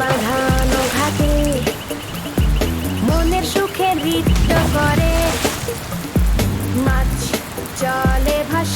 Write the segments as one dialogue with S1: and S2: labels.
S1: বাঁধানো ঘাটে মনের সুখে নৃত্য করে। মাছ জলে ভাসে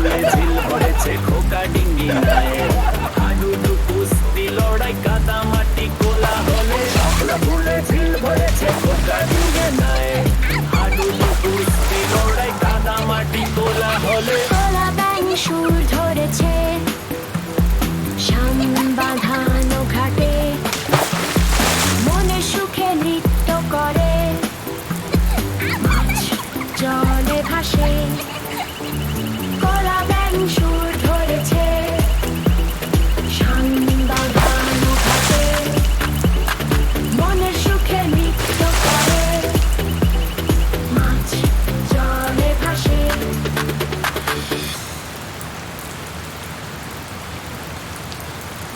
S2: চুলে ঝিল পড়েছে খোকা ডিঙ্গি নায়ে। হাডুডু কুস্তি, লড়াই কাদা মাটি কোলা হলে শাপলা ফুলে ঝিল পড়েছে খোকা ডিঙ্গে নায়ে। হাডুডু কুস্তি, লড়াই কাদা মাটি কোলা হলে
S1: কোলা ব্যাং সুর ধরেছে। শাম বাঁধানো ঘাটে। মনে সুখে নৃত্য করে। জলে ভাসে।